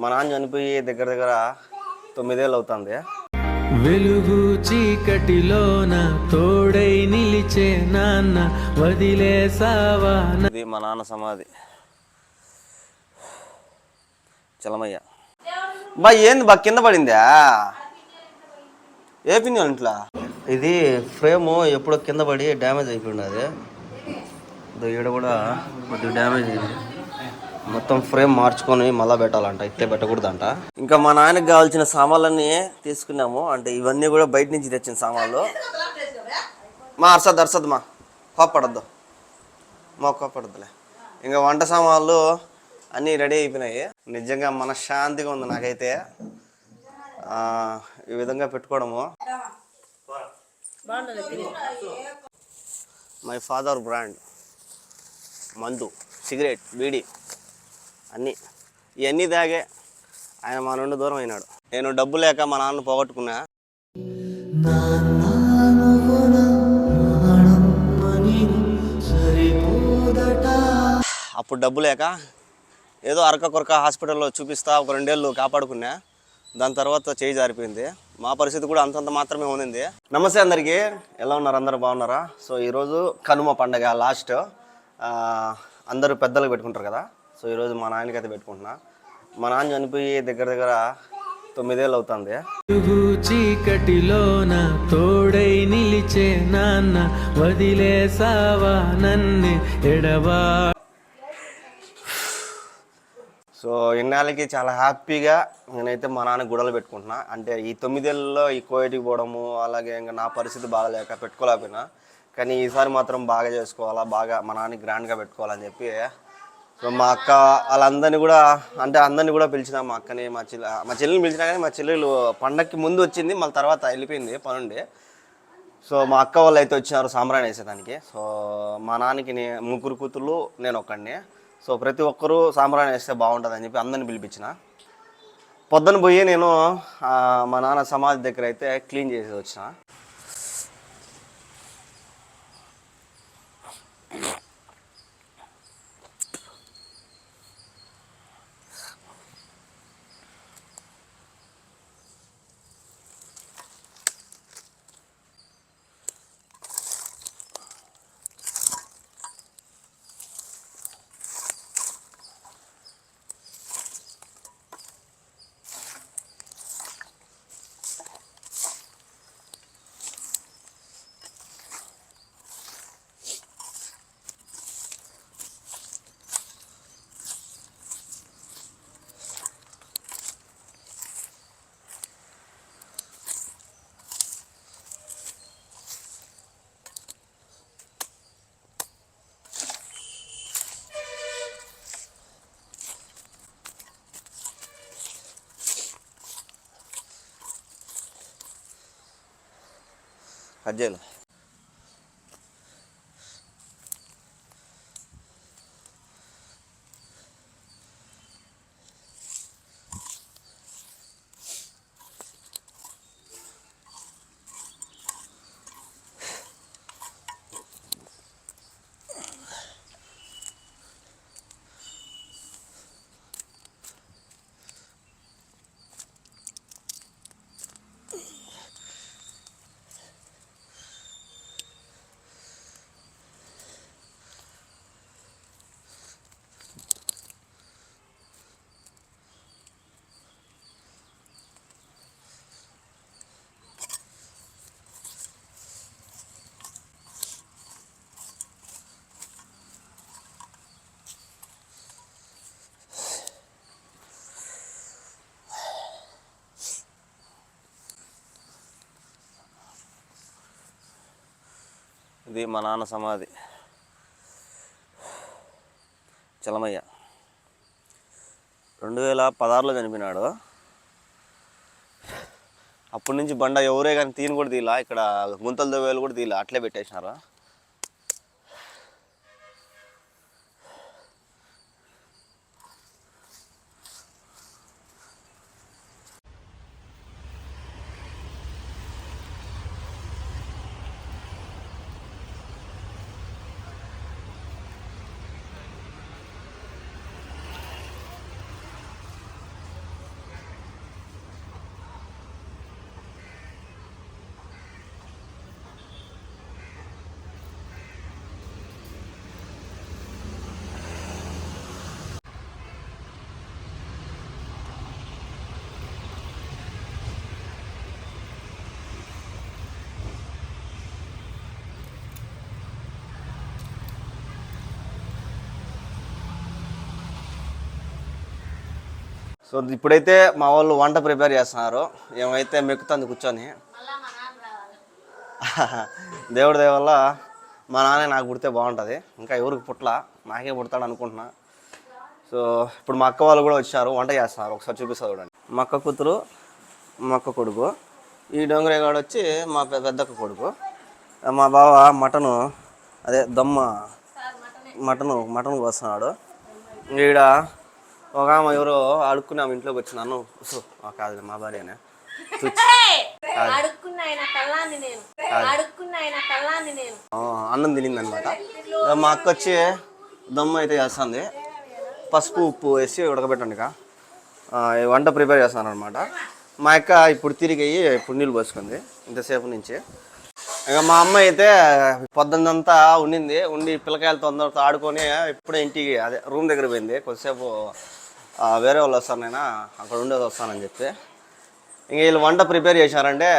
మా నాన్న చనిపోయి దగ్గర దగ్గర తొమ్మిదేళ్ళు అవుతుంది. వెలుగు చీకటిలోన తోడై నిలిచే నాన్న వదిలేసావా ఇది మా నాన్న సమాధి. చలమయ్య. బా ఏంది బా కింద పడిందా? ఏ పిన్ ఇంట్లో? ఇది ఫ్రేమ్ ఎప్పుడో కింద పడి డ్యామేజ్ అయిపోయింది అది. ఇదో ఈడ కూడా కొద్దిగా డ్యామేజ్ అయింది. మొత్తం ఫ్రేమ్ మార్చుకొని మళ్ళీ పెట్టాలంట. ఇట్లే పెట్టకూడదంట. ఇంకా మా నాయనకు కావాల్సిన సామాన్లన్నీ తీసుకున్నాము. అంటే ఇవన్నీ కూడా బయట నుంచి తెచ్చిన సామాన్లు. మా అర్సద్ అర్సద్ మా. కోప్పడద్దు. మా కోప్పడద్దులే. ఇంకా వంట సామాన్లు అన్నీ రెడీ అయిపోయినాయి. నిజంగా మనశ్శాంతిగా ఉంది నాకైతే. ఈ విధంగా పెట్టుకోవడము. మై ఫాదర్ బ్రాండ్ మందు సిగరెట్ బీడీ. అన్నీ ఇవన్నీ తాగే ఆయన మా నుండి దూరం అయినాడు. నేను డబ్బు లేక మా నాన్న పోగొట్టుకున్నా. అప్పుడు డబ్బు లేక ఏదో అరక కొరక హాస్పిటల్లో చూపిస్తా ఒక రెండేళ్ళు కాపాడుకున్నా. దాని తర్వాత చేయి జారిపోయింది. మా పరిస్థితి కూడా అంతంత మాత్రమే ఉంది నమస్తే అందరికీ. ఎలా ఉన్నారు? అందరూ బాగున్నారా? సో ఈరోజు కనుమ పండగ లాస్ట్. అందరూ పెద్దలకు పెట్టుకుంటారు కదా? సో ఈరోజు మా నాన్నకి అయితే పెట్టుకుంటున్నా. మా నాన్న చనిపోయి దగ్గర దగ్గర తొమ్మిదేళ్ళు అవుతుంది. చీకటిలోన తోడై నిలిచే నాన్న వదిలేసావా నన్ను ఎడవా. సో ఇన్నాళ్ళకి చాలా హ్యాపీగా నేనైతే మా నాన్న గుడలు పెట్టుకుంటున్నా. అంటే ఈ తొమ్మిదేళ్ళలో ఈ కోయటికి పోవడము అలాగే ఇంకా నా పరిస్థితి బాగాలేక పెట్టుకోలేకపోయినా. కానీ ఈసారి మాత్రం బాగా చేసుకోవాలా బాగా మా నాన్నకి గ్రాండ్గా పెట్టుకోవాలని చెప్పి సో మా అక్క వాళ్ళందరినీ కూడా అంటే అందరినీ కూడా పిలిచిన మా అక్కని మా చెల్లి మా చెల్లెని పిలిచినా కానీ మా చెల్లెలు పండక్కి ముందు వచ్చింది మళ్ళీ తర్వాత వెళ్ళిపోయింది పనుండి. సో మా అక్క వాళ్ళు అయితే వచ్చినారు సాంబ్రాణి వేసేదానికి. సో మా నాన్నకి ముగ్గురు కూతుర్లు నేను ఒక్కడిని. సో ప్రతి ఒక్కరూ సాంబ్రాణి వేస్తే బాగుంటుందని చెప్పి అందరిని పిలిపించిన. పొద్దున పోయి నేను మా నాన్న సమాధి దగ్గర అయితే క్లీన్ చేసి వచ్చిన. 看见了。ఇది మా నాన్న సమాధి. చలమయ్య. రెండు వేల పదహారులో చనిపోయినాడు. అప్పటి నుంచి బండ ఎవరే కానీ తీని కూడా తీలా ఇక్కడ గుంతలు దవ్వేలు కూడా తీలా అట్లే పెట్టేసినారు. సో ఇప్పుడైతే మా వాళ్ళు వంట ప్రిపేర్ చేస్తున్నారు. ఏమైతే మెక్కుతుంది కూర్చొని. దేవుడి దయ వల్ల మా నాన్న నాకు పుడితే బాగుంటుంది. ఇంకా ఎవరికి పుట్ల నాకే పుడతాడు అనుకుంటున్నా. సో ఇప్పుడు మా అక్క వాళ్ళు కూడా వచ్చారు వంట చేస్తున్నారు. ఒకసారి చూపిస్తారు చూడండి. మా అక్క కూతురు మా అక్క కొడుకు. ఈ డొంగరేగాడు వచ్చి మా పెద్దక్క కొడుకు. మా బావ మటను అదే దమ్మ మటను మటన్ కోస్తున్నాడు. ఈడ ఒక ఆమె ఎవరో అడుక్కుని ఆమె ఇంట్లోకి వచ్చినాను సో కాదు మా భార్యనే. అన్నం తినింది అనమాట మా అక్క వచ్చి దమ్మ అయితే చేస్తుంది. పసుపు ఉప్పు వేసి ఉడకబెట్టండి వంట ప్రిపేర్ చేస్తాను అనమాట మా అక్క ఇప్పుడు తిరిగి అయ్యి ఇప్పుడు నీళ్ళు పోసుకుంది ఇంతసేపు నుంచి. ఇక మా అమ్మ అయితే పొద్దున్నంతా ఉండింది. ఉండి పిల్లకాయలతో అందరితో ఆడుకొని ఇప్పుడే ఇంటికి అదే రూమ్ దగ్గర పోయింది. కొద్దిసేపు వేరే వాళ్ళు వస్తారు నేను అక్కడ ఉండేది వస్తానని చెప్పి. ఇంక వీళ్ళు వంట ప్రిపేర్ చేశారంటే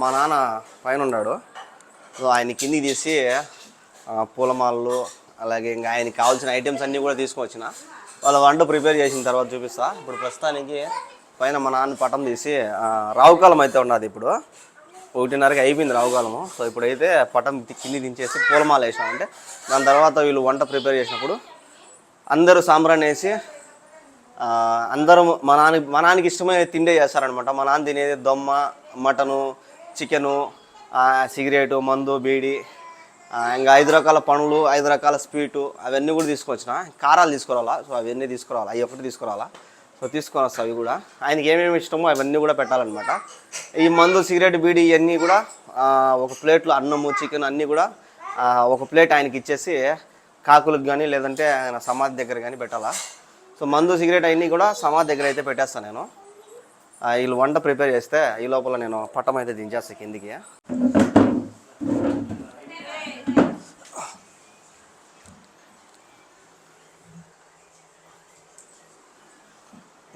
మా నాన్న పైన ఉన్నాడు. సో ఆయన కిందికి తీసి పూలమాలలు అలాగే ఇంకా ఆయనకి కావాల్సిన ఐటమ్స్ అన్నీ కూడా తీసుకొచ్చిన. వాళ్ళ వంట ప్రిపేర్ చేసిన తర్వాత చూపిస్తా. ఇప్పుడు ప్రస్తుతానికి పైన మా నాన్న పటం తీసి రావుకాలం అయితే ఉన్నది ఇప్పుడు. ఒకటిన్నరకి అయిపోయింది రావుకాలము. సో ఇప్పుడైతే పటం కింది దించేసి పూలమాల వేసామంటే దాని తర్వాత వీళ్ళు వంట ప్రిపేర్ చేసినప్పుడు అందరూ సాంబ్రాన్ని వేసి అందరూ మా నాన్న మా నాన్నకి ఇష్టమైన తిండే చేస్తారనమాట మా నాన్న తినేది దొమ్మ మటను చికెను సిగరెటు మందు బీడి ఇంకా ఐదు రకాల పనులు ఐదు రకాల స్వీటు అవన్నీ కూడా తీసుకొచ్చిన. కారాలు తీసుకురావాలా? సో అవన్నీ తీసుకురావాలా? అవి ఒకటి తీసుకురావాలా? సో తీసుకొని వస్తా అవి కూడా. ఆయనకి ఏమేమి ఇష్టమో అవన్నీ కూడా పెట్టాలన్నమాట. ఈ మందు సిగరెట్ బీడి ఇవన్నీ కూడా ఒక ప్లేట్లో అన్నము చికెన్ అన్నీ కూడా ఒక ప్లేట్ ఆయనకి ఇచ్చేసి కాకులకు కానీ లేదంటే ఆయన సమాధి దగ్గర కానీ పెట్టాలా? సో మందు సిగరెట్ అవన్నీ కూడా సమాధి దగ్గర అయితే పెట్టేస్తాను నేను. వీళ్ళు వంట ప్రిపేర్ చేస్తే ఈ లోపల నేను పట్టం అయితే దించేస్తాను కిందికి.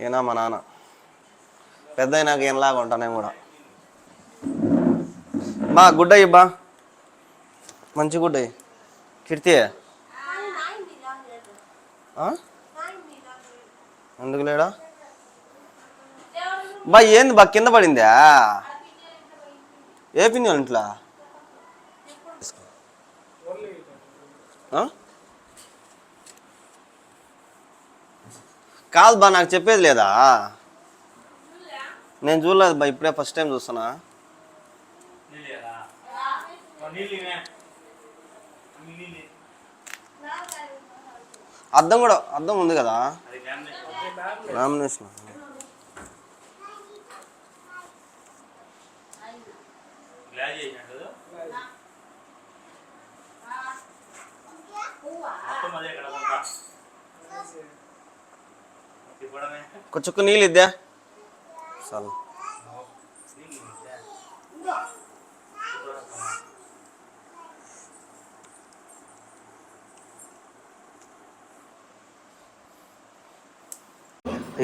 ఈయన మా నాన్న. పెద్ద అయినాక ఈయనలాగా ఉంటాను నేను కూడా. బా గుడ్ అయ్యి బా. మంచి గుడ్ అయ్యి. కిర్తి. ఎందుకు లేడా? బా ఏంది బా కింద పడిందా? ఏ పిన్ని ఇంట్లో? కాదు బా నాకు చెప్పేది లేదా? నేను చూడలేదు బా ఇప్పుడే ఫస్ట్ టైం చూస్తున్నా. అర్థం కూడా అర్థం ఉంది కదా? నామినేషన్ కొంచెం నీళ్ళు ఇద్దా చాలు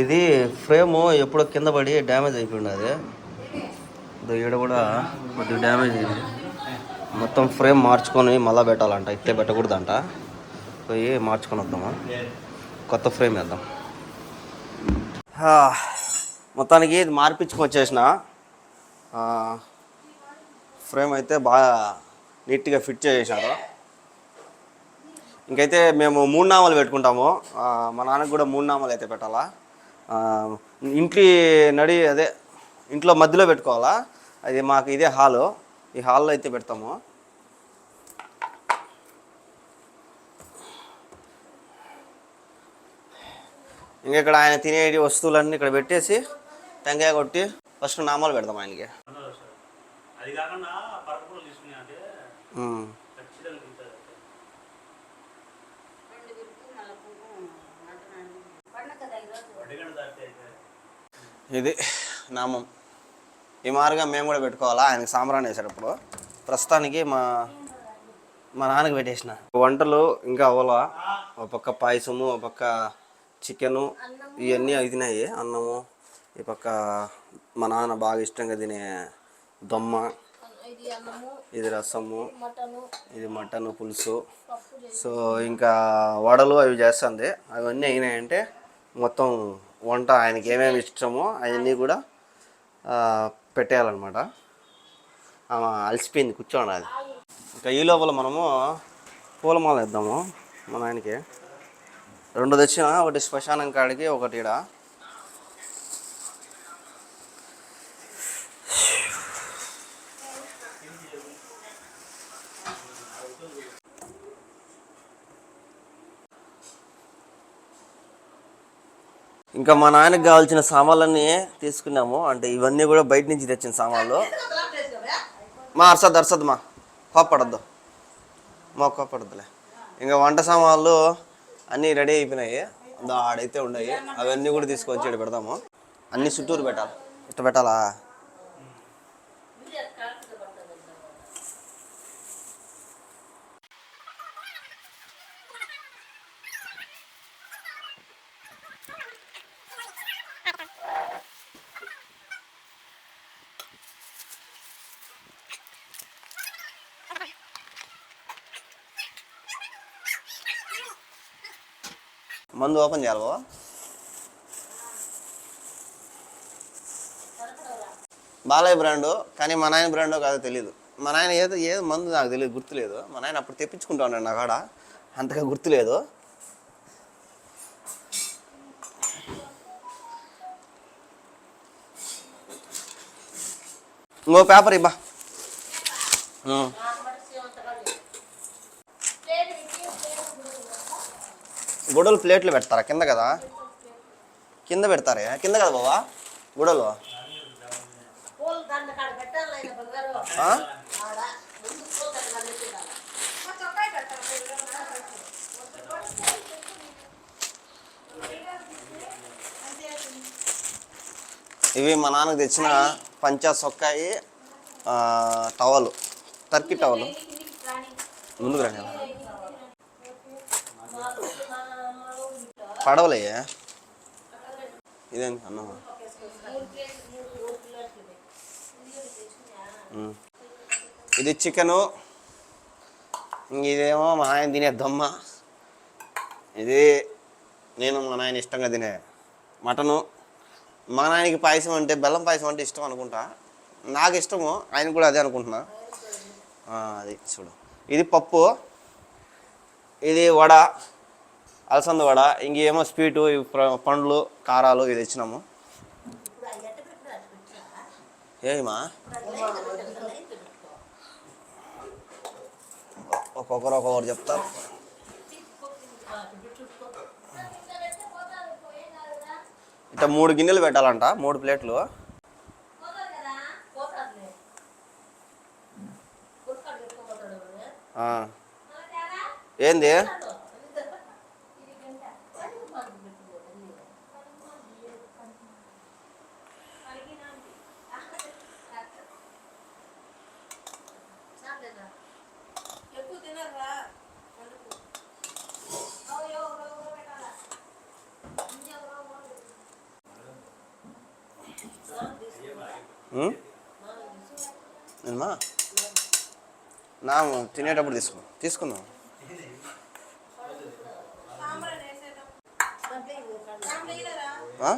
ఇది ఫ్రేమ్ ఎప్పుడో కింద పడి డ్యామేజ్ అయిపోయింది అది. ఈడ కూడా కొద్దిగా డ్యామేజ్ అయింది. మొత్తం ఫ్రేమ్ మార్చుకొని మళ్ళీ పెట్టాలంట ఇట్లే పెట్టకూడదంట. పోయి మార్చుకొని వద్దామా? కొత్త ఫ్రేమ్ వేద్దాం. మొత్తానికి ఇది మార్పించుకొని వచ్చేసిన. ఫ్రేమ్ అయితే బాగా నీట్గా ఫిట్ చేసేసారు. ఇంకైతే మేము మూడు నామాలు పెట్టుకుంటాము. మా నాన్నకు కూడా మూడు నామాలు అయితే పెట్టాలా? ఇంటి నడి అదే ఇంట్లో మధ్యలో పెట్టుకోవాలా? అది మాకు ఇదే హాలు. ఈ హాల్లో అయితే పెడతాము. ఇంకా ఇక్కడ ఆయన తినే వస్తువులన్నీ ఇక్కడ పెట్టేసి టెంకాయ కొట్టి ఫస్ట్ నామాలు పెడతాం ఆయనకి. అది కాకుండా పరపూలు తీసుకున్నా అంటే ఉమ్. ఖచ్చితంగా తింటారు వడ్డీగంట దాటితే అయితే ఇది నామం. ఈ మారుగా మేము కూడా పెట్టుకోవాలా? ఆయనకి సాంబ్రాన్ని వేసేటప్పుడు. ప్రస్తుతానికి మా మా నాన్నకి పెట్టేసిన. వంటలు ఇంకా అవ్వాలా. ఒక పక్క పాయసము ఒక పక్క చికెను ఇవన్నీ అయినాయి అన్నము ఈ పక్క మా నాన్న బాగా ఇష్టంగా తినే దొమ్మ ఇది ఇది రసము మటను ఇది మటన్ పులుసు. సో ఇంకా వడలు అవి చేస్తుంది అవన్నీ అయినాయంటే మొత్తం వంట ఆయనకి ఏమేమి ఇష్టమో అవన్నీ కూడా పెట్టేయాలన్నమాట. ఆమె అలసిపోయింది కూర్చోండి అది ఇంకా ఈ లోపల మనము పూలమాల ఇద్దాము మన ఆయనకి. రెండు తెచ్చిన ఒకటి శ్మశానం కాడికి ఒకటి ఈడ. ఇంకా మా నాన్నకి కావాల్సిన సామాన్లన్నీ తీసుకున్నాము. అంటే ఇవన్నీ కూడా బయట నుంచి తెచ్చిన సామాన్లు. మా అర్సద్ అర్సద్ మా. కోప్పడద్దు. మా కోప్పడద్దులే. ఇంకా వంట సామాన్లు అన్నీ రెడీ అయిపోయినాయి. ఆడైతే ఉన్నాయి. అవన్నీ కూడా తీసుకొచ్చి పెడతాము. పెడదాము అన్ని చుట్టూరు పెట్టాలి. ఇట్లా పెట్టాలా? మందు ఓపెన్ చేయాలి బాబా బాలయ్య బ్రాండు కానీ మా నాయన బ్రాండో కాదో తెలియదు మా నాయన ఏదో ఏదో మందు నాకు తెలియదు గుర్తులేదు. మా నాయన అప్పుడు తెప్పించుకుంటా ఉన్నాడు నా కాడ. అంతగా గుర్తులేదు. ఇంకో పేపర్ ఇబ్బా గుడలు ప్లేట్లు పెడతారా? కింద కదా? కింద పెడతారే? కింద కదా బావా? గుడలు? ఇవి మా నాన్నకు తెచ్చిన పంచా సొక్కాయి టవలు. Turkey towel. ముందుకు రండి పడవలే ఇదేంటి అన్నమా ఇది చికెను. ఇదేమో మా ఆయన తినే దొమ్మ. ఇది నేను మా నాయన ఇష్టంగా తినే మటను. మా నాయనకి పాయసం అంటే బెల్లం పాయసం అంటే ఇష్టం అనుకుంటా. నాకు ఇష్టము ఆయన కూడా అదే అనుకుంటున్నా. అది చూడు. ఇది పప్పు ఇది వడ అలసంద వడ ఇంకేమో స్వీటు పండ్లు కారాలు ఇది ఇచ్చినాము ఏమా? ఒక్కొక్కరు ఒక్కొక్కరు చెప్తారు. ఇట్లా మూడు గిన్నెలు పెట్టాలంట మూడు ప్లేట్లు. ఏంది? తినేటప్పుడు తీసుకో. తీసుకుందాం. ఆ?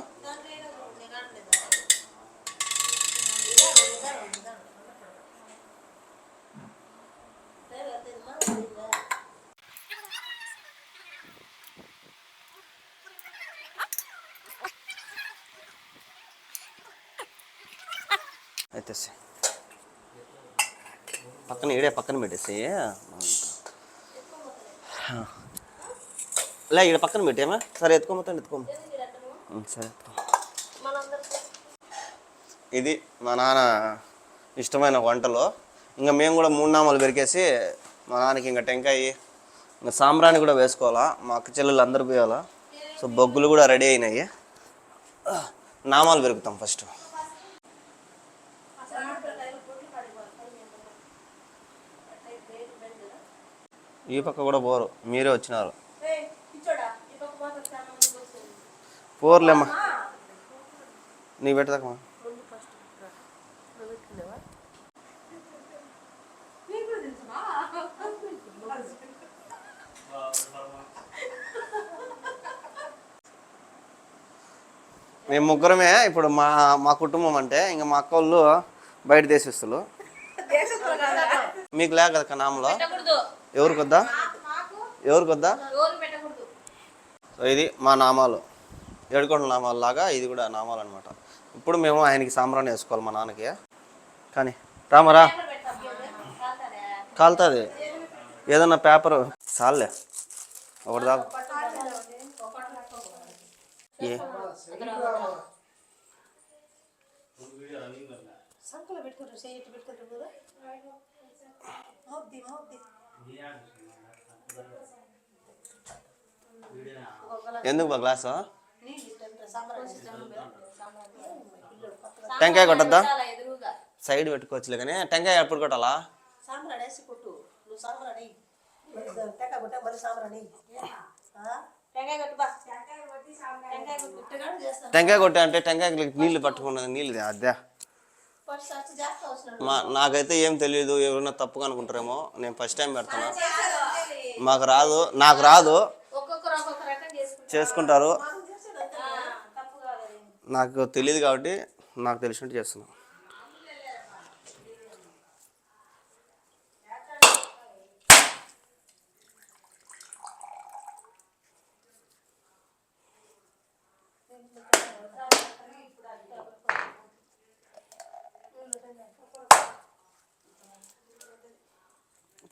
అయితే సే. పక్కన ఇడే పక్కన పెట్టేసి లే ఇక్కడ పక్కన పెట్టేమా సరే ఎత్తుకోమతాను ఎత్తుకోమ సరే ఇది మా నాన్న ఇష్టమైన వంటలు. ఇంకా మేము కూడా మూడు నామాలు పెరికేసి మా నాన్నకి ఇంకా టెంకాయ ఇంకా సాంబ్రాణి కూడా వేసుకోవాలా. మా అక్క చెల్లెలు అందరు పోయాలా. సో బొగ్గులు కూడా రెడీ అయినాయి. నామాలు పెరుగుతాం ఫస్ట్. ఈ పక్క కూడా పోరు మీరే వచ్చినారు. పోర్లేమ్మా. నీ పెట్టదమ్మా మేము ముగ్గురమే ఇప్పుడు మా మా కుటుంబం అంటే ఇంకా మా అక్క వాళ్ళు బయట దేశస్తులు. మీకు లేక కదా నామలో ఎవరికి వద్దా ఎవరికి వద్దా ఎవరు సో ఇది మా నామాలు. ఏడుకొండ నామాలు లాగా ఇది కూడా నామాలు అనమాట ఇప్పుడు మేము ఆయనకి సాంబ్రాన్ని వేసుకోవాలి మా నాన్నకి. కానీ రామరా? కాలుతుంది. ఏదన్నా పేపర్? చాలే ఒకటి చాలు ఏ? సంకలో పెట్టుకుంటారు ఎందుకు బా గ్లాసు? టెంకాయ కొట్టద్దా? సైడ్ పెట్టుకోవచ్చులే కానీ. టెంకాయ ఎప్పుడు కొట్టాలా? టెంకాయ కొట్టు టెంకాయ అంటే టెంకాయ నీళ్ళు పట్టుకున్నది నీళ్ళు అదే ఫస్ట్ సర్చ్ చేస్తా వస్తున్నాడు మా నాకైతే ఏం తెలియదు ఎవరైనా తప్పుగా అనుకుంటారేమో నేను ఫస్ట్ టైం పెడతాను. మాకు రాదు నాకు రాదు. ఒక్కొక్కరు ఒక్కొక్క రకం చేసుకుంటారు. తప్పు. నాకు తెలియదు కాబట్టి నాకు తెలిసినట్టు చేస్తున్నాను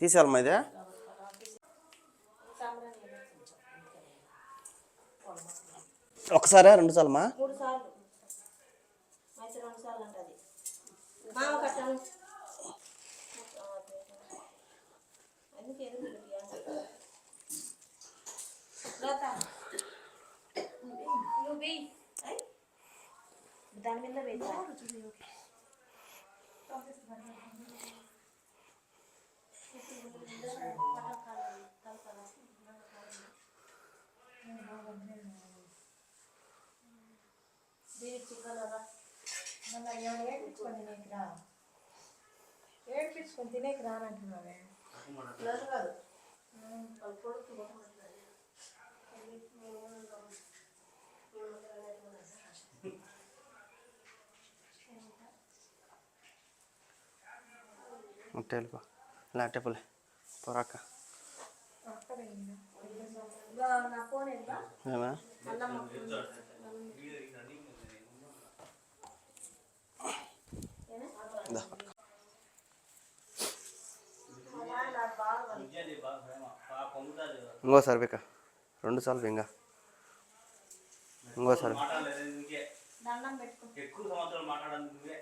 తీసేయాలమ్మా ఇదే. ఒకసారా? రెండు సార్లమ్మా మూడు సార్లు అయితే రెండు సార్లు అంటది మామ కట్టాను అందుకే ఎదురు లోత నువ్వు వెయ్యి ఐ. దాని మీద వెయ్యి మళ్ళీ ఏమైనా ఏడ్పించుకొని తినేకి రా ఏడ్పించుకొని తినేకి రానంటున్నావే లేదు కాదు వాళ్ళ కొడుకు పొరాక దా. ఇంకోసారి బిక్క రెండు సార్లు ఇంకా ఇంకే దండం పెట్టుకో. ఎక్కువ సంవత్సరాలు మాట్లాడడానికి నువ్వే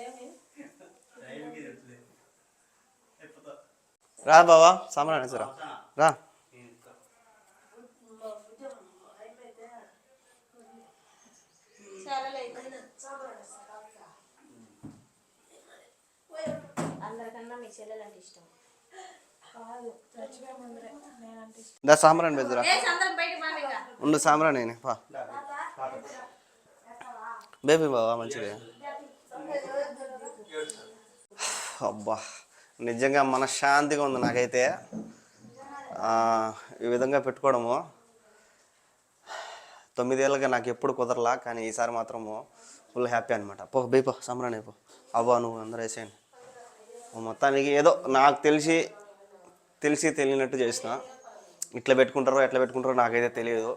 ఏమి టైంకి తెలుసులేదు ఎప్పుడో రా బావా సాంబ్రాణి సరా రా. దా సాంబ్రాణి బెదిరా. ఉండు సాంబ్రాణి అయినా పా. బేబీ బావా మంచిది అబ్బా. నిజంగా మనశ్శాంతిగా ఉంది నాకైతే. ఈ విధంగా పెట్టుకోవడము. తొమ్మిదేళ్ళగా నాకు ఎప్పుడు కుదరలా కానీ ఈసారి మాత్రము ఫుల్ హ్యాపీ అనమాట పో బైపో పో పో అవ్వా నువ్వు అందరూ వేసేయండి. మొత్తానికి ఏదో నాకు తెలిసి తెలిసి తెలియనట్టు చేసిన. ఇట్లా పెట్టుకుంటారో ఎట్లా పెట్టుకుంటారో నాకైతే తెలియదు.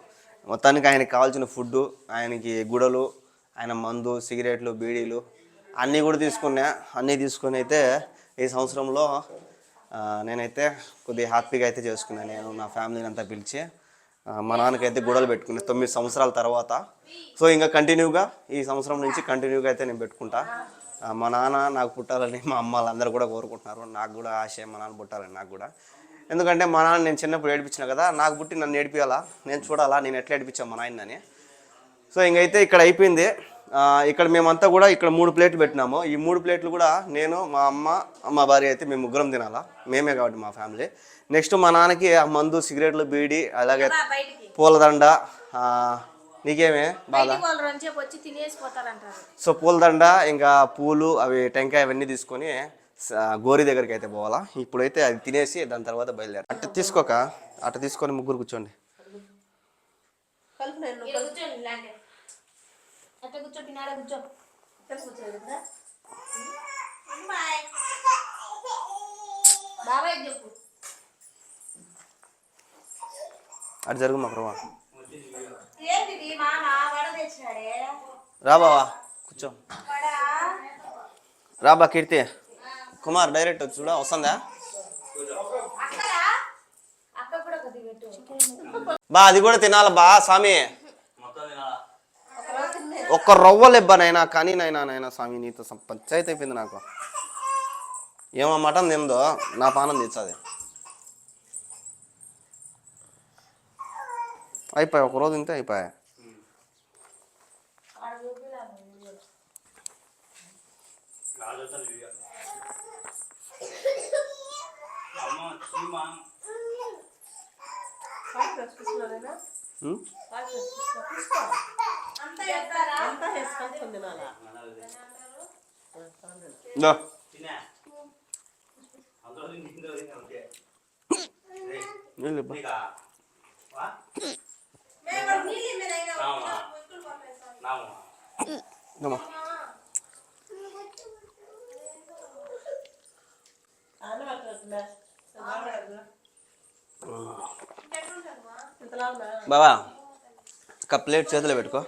మొత్తానికి ఆయనకి కావాల్సిన ఫుడ్ ఆయనకి గుడలు ఆయన మందు సిగరెట్లు బీడీలు అన్నీ కూడా తీసుకున్నా. అన్నీ తీసుకొని అయితే ఈ సంవత్సరంలో నేనైతే కొద్దిగా హ్యాపీగా అయితే చేసుకున్నాను నేను నా ఫ్యామిలీని అంతా పిలిచి మా నాన్నకైతే గుడలు పెట్టుకున్నాను తొమ్మిది సంవత్సరాల తర్వాత. సో ఇంకా కంటిన్యూగా ఈ సంవత్సరం నుంచి కంటిన్యూగా అయితే నేను పెట్టుకుంటా. మా నాన్న నాకు పుట్టాలని మా అమ్మ వాళ్ళందరూ కూడా కోరుకుంటున్నారు. నాకు కూడా ఆశ మా నాన్న పుట్టాలని నాకు కూడా. ఎందుకంటే మా నాన్న నేను చిన్నప్పుడు ఏడిపించిన కదా నాకు పుట్టి నన్ను ఏడిపించాలా నేను చూడాలా? నేను ఎట్లా ఏడిపించాను మా నాయనని? సో ఇంకైతే ఇక్కడ అయిపోయింది. ఇక్కడ మేమంతా కూడా ఇక్కడ మూడు ప్లేట్లు పెట్టినాము. ఈ మూడు ప్లేట్లు కూడా నేను మా అమ్మ మా భార్య అయితే మేము ముగ్గురం తినాలా. మేమే కాబట్టి మా ఫ్యామిలీ. నెక్స్ట్ మా నాన్నకి ఆ మందు సిగరెట్లు బీడి అలాగే పూలదండ ఆ, నీకేమే బాధ? సో పూలదండ ఇంకా పూలు అవి టెంకాయ అవన్నీ తీసుకొని గోరి దగ్గరికి అయితే పోవాలా. ఇప్పుడైతే అది తినేసి దాని తర్వాత బయలుదేరి. అట్ట తీసుకోక అట్ట తీసుకొని ముగ్గురు కూర్చోండి. అట్లా కూర్చో పిన్నాడ కూర్చో. కూర్చోదు కదా బాబాయ్ చెప్పు? అటు జరుగు మా ప్రభా. రా బావా కూర్చో. వడ? రా బా కీర్తి. కుమార్ డైరెక్ట్ చూడ వస్తుందా? బా అది కూడా తినాలి బా స్వామి ఒక్క రవ్వలు ఇవ్వనైనా కానీ నైనా నైనా స్వామి నీతో పంచాయతీ అయిపోయింది నాకు. ఏమో మటన్ తిందో నా పానం తెచ్చది అయిపోయి ఒక రోజు తింటే అయిపోయా? రాజు అంతా బావా ఒక ప్లేట్ చేతిలో పెట్టుకో.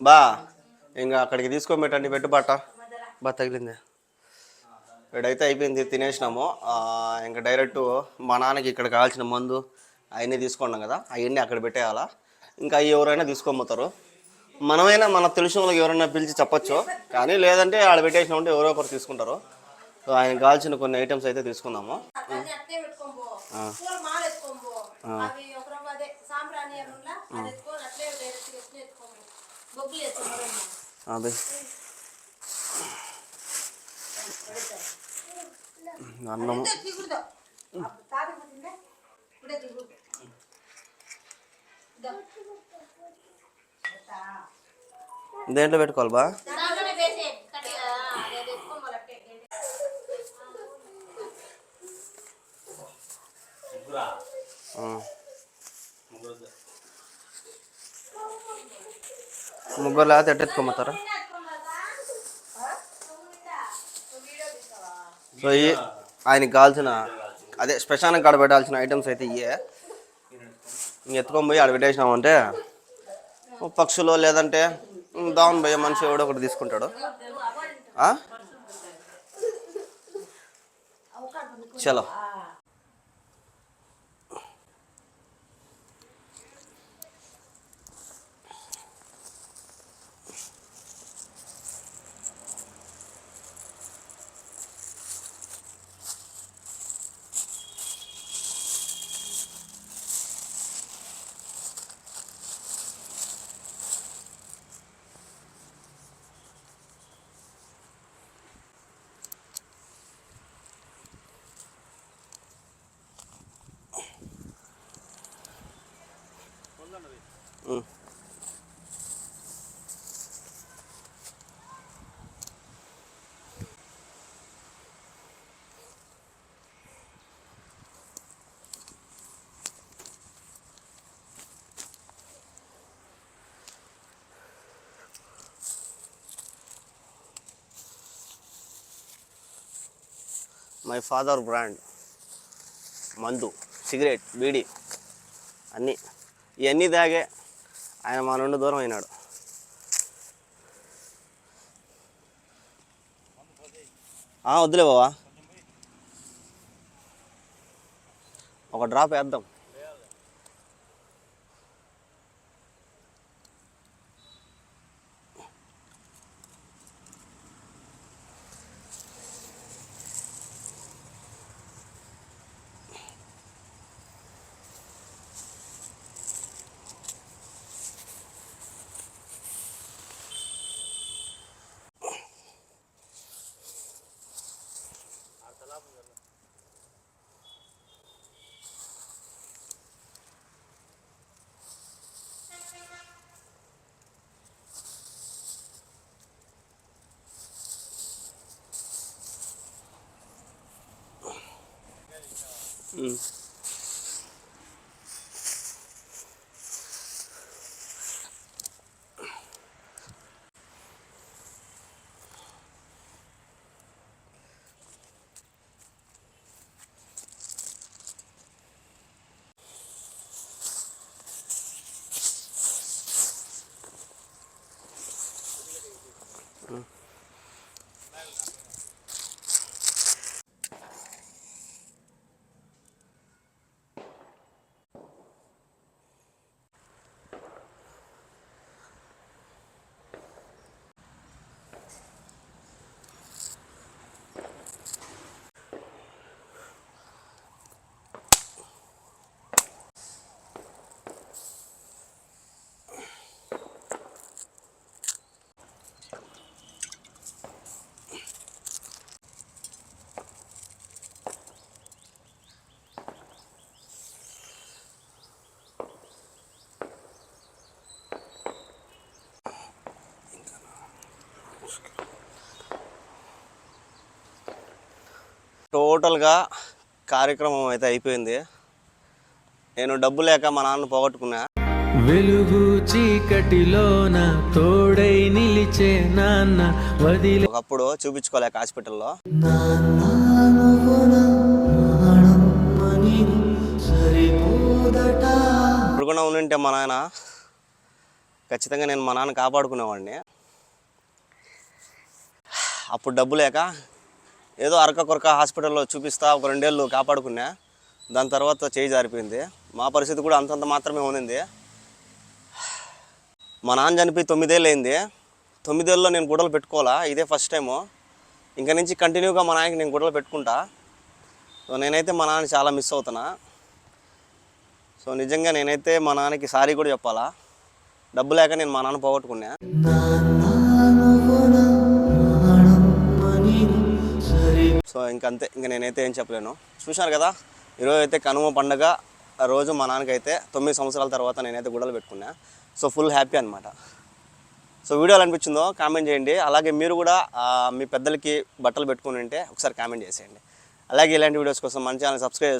బా ఇంకా అక్కడికి తీసుకొని పెట్టండి పెట్టు బట్ట బా తగిలింది. ఇక్కడైతే అయిపోయింది తినేసినాము. ఆ, ఇంకా డైరెక్ట్ మా నాన్నకి ఇక్కడ కావాల్సిన మందు అవన్నీ తీసుకున్నాం కదా అవన్నీ అక్కడ పెట్టేయాలా? ఇంకా అవి ఎవరైనా తీసుకోపోతారు మనమైనా మన తెలిసిన వాళ్ళకి ఎవరైనా పిలిచి చెప్పొచ్చు. కానీ లేదంటే ఆడ పెట్టేసిన ఉంటే ఎవరో ఒకరు తీసుకుంటారు. సో ఆయన కావాల్సిన కొన్ని ఐటమ్స్ అయితే తీసుకుందాము. అదే సాంబ్రాణి దేంట్లో పెట్టుకోవాలి బా. ముగ్గురు లేకపోతే ఎట్టెత్తుకోమంటారా సో ఈ ఆయనకి కావాల్సిన అదే శ్మశానం కాడ పెట్టాల్సిన ఐటమ్స్ అయితే ఇవే. ఇంక ఎత్తుకొని పోయి ఆడ పెట్టేసినామంటే పక్షులు లేదంటే దావన్ పోయే మనిషి ఎవడో ఒకటి తీసుకుంటాడు. చలో. మై ఫాదర్ బ్రాండ్ మందు సిగరెట్ బీడీ అన్నీ ఇవన్నీ తాగే ఆయన మా నుండి దూరం అయినాడు. వద్దులే బావా. ఒక డ్రాప్ వేద్దాం. হুম టోటల్గా కార్యక్రమం అయితే అయిపోయింది. నేను డబ్బు లేక మా నాన్న పోగొట్టుకున్నా. వెలుగు చీకటిలోన తోడై నిలిచే నాన్న వదిలే ఒకప్పుడు చూపించుకోలేక హాస్పిటల్లో. ఇప్పుడు కూడా ఉండింటే మా నాయన ఖచ్చితంగా నేను మా నాన్న కాపాడుకునేవాడిని. అప్పుడు డబ్బు లేక ఏదో అరక కొరక హాస్పిటల్లో చూపిస్తా ఒక రెండేళ్ళు కాపాడుకున్నా దాని తర్వాత చేయి జారిపోయింది. మా పరిస్థితి కూడా అంతంత మాత్రమే ఉంది మా నాన్న చనిపోయి తొమ్మిదేళ్ళు అయింది తొమ్మిదేళ్ళలో నేను గుడలు పెట్టుకోవాలా? ఇదే ఫస్ట్ టైము ఇంకా నుంచి కంటిన్యూగా మా నాన్నకి నేను గుడలు పెట్టుకుంటా. సో నేనైతే మా నాన్న చాలా మిస్ అవుతున్నా. సో నిజంగా నేనైతే మా నాన్నకి సారీ కూడా చెప్పాలా? డబ్బు లేక నేను మా నాన్న పోగొట్టుకున్నా. సో ఇంకంతే ఇంకా నేనైతే ఏం చెప్పలేను. చూశాను కదా ఈరోజు అయితే కనుమ పండగ ఆ రోజు మా నాన్నకైతే తొమ్మిది సంవత్సరాల తర్వాత నేనైతే గుడలు పెట్టుకున్నా. సో ఫుల్ హ్యాపీ అనమాట సో వీడియో ఎలా అనిపించిందో కామెంట్ చేయండి. అలాగే మీరు కూడా మీ పెద్దలకి బట్టలు పెట్టుకుని ఉంటే ఒకసారి కామెంట్ చేసేయండి. అలాగే ఇలాంటి వీడియోస్ కోసం మన ఛానల్ సబ్స్క్రైబ్